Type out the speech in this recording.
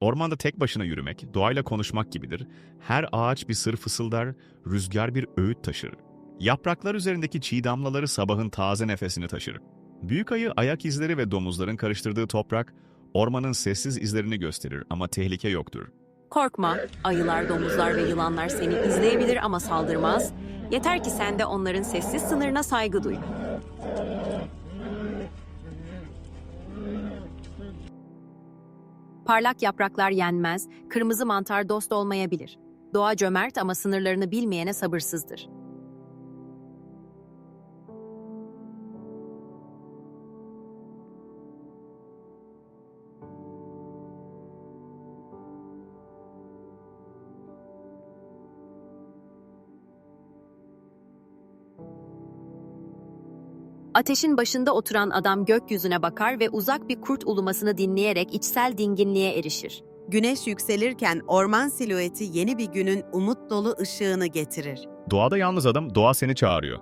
Ormanda tek başına yürümek, doğayla konuşmak gibidir. Her ağaç bir sır fısıldar, rüzgar bir öğüt taşır. Yapraklar üzerindeki çiğ damlaları sabahın taze nefesini taşır. Büyük ayı ayak izleri ve domuzların karıştırdığı toprak, ormanın sessiz izlerini gösterir ama tehlike yoktur. Korkma, ayılar, domuzlar ve yılanlar seni izleyebilir ama saldırmaz. Yeter ki sen de onların sessiz sınırına saygı duy. Parlak yapraklar yenmez, kırmızı mantar dost olmayabilir. Doğa cömert ama sınırlarını bilmeyene sabırsızdır. Ateşin başında oturan adam gökyüzüne bakar ve uzak bir kurt ulumasını dinleyerek içsel dinginliğe erişir. Güneş yükselirken orman silüeti yeni bir günün umut dolu ışığını getirir. Doğada yalnız adam, doğa seni çağırıyor.